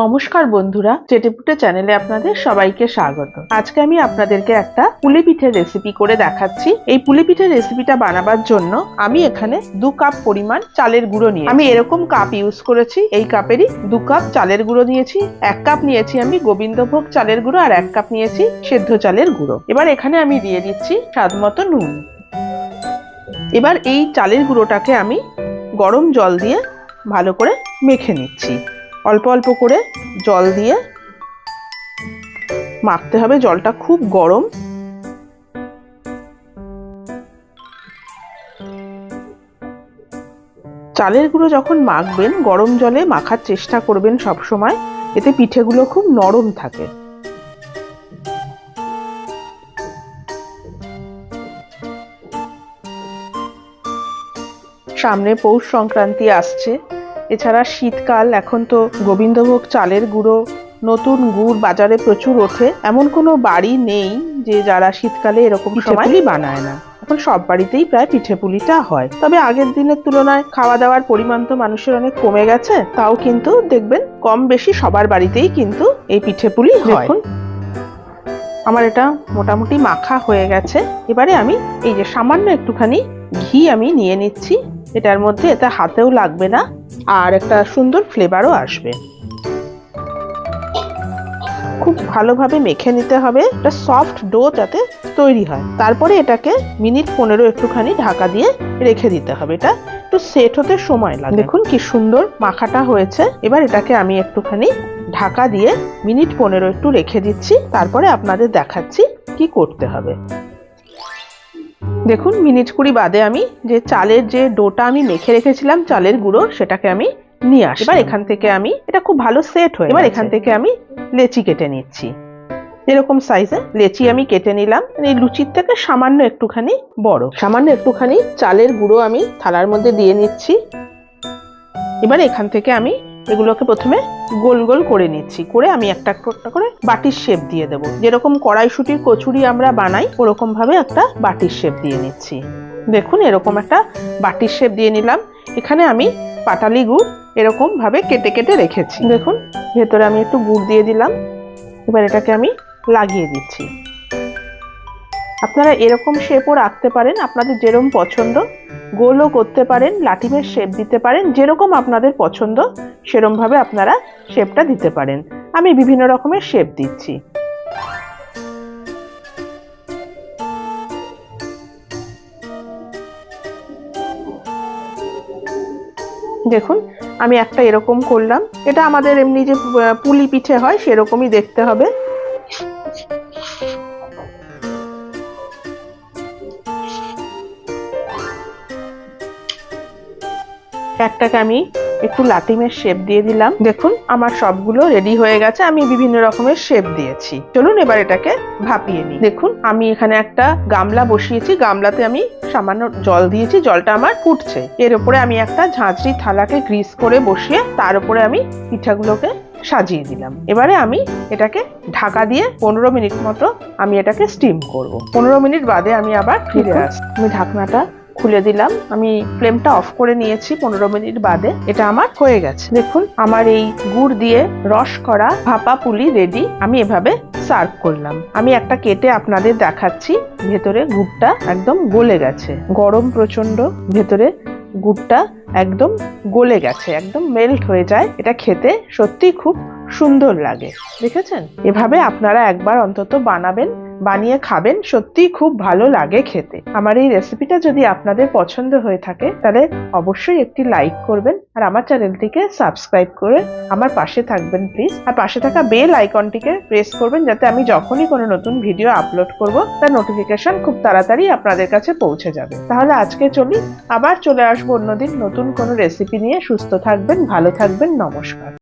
নমস্কার বন্ধুরা চেটেপুটে চ্যানেলে আপনাদের সবাইকে স্বাগত। আজকে আমি আপনাদেরকে একটা পুলি পিঠের রেসিপি করে দেখাচ্ছি। এই পুলি পিঠের রেসিপিটা বানাবার জন্য আমি এখানে দু কাপ পরিমাণ চালের গুঁড়ো নিয়ে আমি এরকম কাপ ইউজ করেছি, এই কাপেরই দু কাপ চালের গুঁড়ো নিয়েছি, এক কাপ নিয়েছি আমি গোবিন্দভোগ চালের গুঁড়ো আর এক কাপ নিয়েছি সেদ্ধ চালের গুঁড়ো। এবার এখানে আমি দিয়ে দিচ্ছি স্বাদ মতো নুন। এবার এই চালের গুঁড়োটাকে আমি গরম জল দিয়ে ভালো করে মেখে নিচ্ছি। অল্প অল্প করে জল দিয়ে মাখতে হবে। জলটা খুব গরম। চালের গুঁড়ো যখন মাখবেন, গরম জলে মাখার চেষ্টা করবেন সব সময় এতে পিঠেগুলো খুব নরম থাকে। সামনে পৌষ সংক্রান্তি আসছে। এছাড়া শীতকাল এখন তো গোবিন্দভোগ চালের গুঁড়ো নতুন গুড় বাজারে প্রচুর ওঠে। এমন কোনো বাড়ি নেই যে যারা শীতকালে এরকম পিঠেপুলি বানায় না। এখন সব বাড়িতেই প্রায় পিঠে পুলিটা হয়। তবে আগের দিনের তুলনায় খাওয়া দাওয়ার পরিমাণ তো মানুষের অনেক কমে গেছে। তাও কিন্তু দেখবেন কম বেশি সবার বাড়িতেই কিন্তু এই পিঠে পুলি দেখুন। আমার এটা মোটামুটি মাখা হয়ে গেছে। এবারে আমি এই যে সামান্য একটুখানি ঘি আমি নিয়ে নিচ্ছি। এটার মধ্যে এটা হাতেও লাগবে না। আর একটা সুন্দর ফ্লেভারও আসবে। খুব ভালোভাবে মেখে নিতে হবে, একটা সফট ডো যাতে তৈরি হয়। তারপরে এটাকে মিনিট পনেরো একটুখানি ঢাকা দিয়ে রেখে দিতে হবে। এটা একটু সেট হতে সময় লাগে। দেখুন কি সুন্দর মাখাটা হয়েছে। এবার এটাকে আমি একটুখানি ঢাকা দিয়ে মিনিট পনেরো একটু রেখে দিচ্ছি। তারপরে আপনাদের দেখাচ্ছি কি করতে হবে। দেখুন মিনিট কুড়ি বাদে আমি যে চালের যে ডোটা আমি মেখে রেখেছিলাম চালের গুঁড়ো সেটাকে আমি নিয়ে আসি এবার এখান থেকে আমি এটা খুব ভালো সেট হয়ে এবার এখান থেকে আমি লেচি কেটে নিচ্ছি। এরকম সাইজে লেচি আমি কেটে নিলাম। এই লুচির থেকে সামান্য একটুখানি বড়। সামান্য একটুখানি চালের গুঁড়ো আমি থালার মধ্যে দিয়ে নিচ্ছি। এবার এখান থেকে আমি এগুলোকে প্রথমে গোল গোল করে নিচ্ছি। করে আমি একটা একটা করে বাটির শেপ দিয়ে দেবো। যেরকম কড়াইশুটির কচুরি আমরা বানাই ওরকম ভাবে একটা বাটির শেপ দিয়ে নিচ্ছি। দেখুন, এরকম একটা বাটির শেপ দিয়ে নিলাম। এখানে আমি পাটালি গুড় এরকম ভাবে কেটে কেটে রেখেছি। দেখুন, ভেতরে আমি একটু গুড় দিয়ে দিলাম। এবার এটাকে আমি লাগিয়ে দিচ্ছি। আপনারা এরকম শেপও রাখতে পারেন। আপনাদের যেরকম পছন্দ, গোলও করতে পারেন, লাটিমের শেপ দিতে পারেন, যেরকম আপনাদের পছন্দ সেরমভাবে আপনারা শেপটা দিতে পারেন। আমি বিভিন্ন রকমের শেপ দিচ্ছি। দেখুন, আমি একটা এরকম করলাম। এটা আমাদের এমনি যে পুলি পিঠে হয়, সেরকমই দেখতে হবে। একটাকে আমি একটু লাটিমের শেপ দিয়ে দিলাম। দেখুন আমার সবগুলো রেডি হয়ে গেছে। আমি বিভিন্ন রকমের শেপ দিয়েছি। চলুন এবার এটাকে ভাপিয়ে নিই। দেখুন আমি এখানে একটা গামলা বসিয়েছি। গামলাতে আমি সামান্য জল দিয়েছি। জলটা আমার ফুটছে। এর উপরে আমি একটা ঝাঁঝরি থালাকে গ্রিস করে বসিয়ে তার উপরে আমি পিঠাগুলোকে সাজিয়ে দিলাম। এবারে আমি এটাকে ঢাকা দিয়ে পনেরো মিনিট মতো আমি এটাকে স্টিম করব। পনেরো মিনিট বাদে আমি আবার ফিরে আসি আমি ঢাকনাটা খুলে দিলাম। আমি ফ্লেমটা অফ করে নিয়েছি পনেরো মিনিট বাদে। এটা আমার হয়ে গেছে। দেখুন, আমার এই গুড় দিয়ে রস করা ভাপা পুলি রেডি। আমি এভাবে সার্ভ করলাম। আমি একটা কেটে আপনাদের দেখাচ্ছি। ভেতরে গুড়টা একদম গলে গেছে। গরম প্রচণ্ড ভেতরে গুড়টা একদম গলে গেছে। একদম মেল্ট হয়ে যায়। এটা খেতে সত্যি খুব সুন্দর লাগে। দেখেছেন? এভাবে আপনারা একবার অন্তত বানাবেন। বানিয়ে খাবেন সত্যি খুব ভালো লাগে খেতে। আমার এই রেসিপিটা যদি আপনাদের পছন্দ হয়ে থাকে, তাহলে অবশ্যই একটি লাইক করবেন আর আমার চ্যানেলটিকে সাবস্ক্রাইব করে আমার পাশে থাকবেন প্লিজ আর পাশে থাকা বেল আইকনটিকে প্রেস করবেন, যাতে আমি যখনই কোনো নতুন ভিডিও আপলোড করব, তার নোটিফিকেশন খুব তাড়াতাড়ি আপনাদের কাছে পৌঁছে যাবে। তাহলে আজকে চলি, আবার চলে আসব অন্যদিন নতুন কোনো রেসিপি নিয়ে। সুস্থ থাকবেন, ভালো থাকবেন, নমস্কার।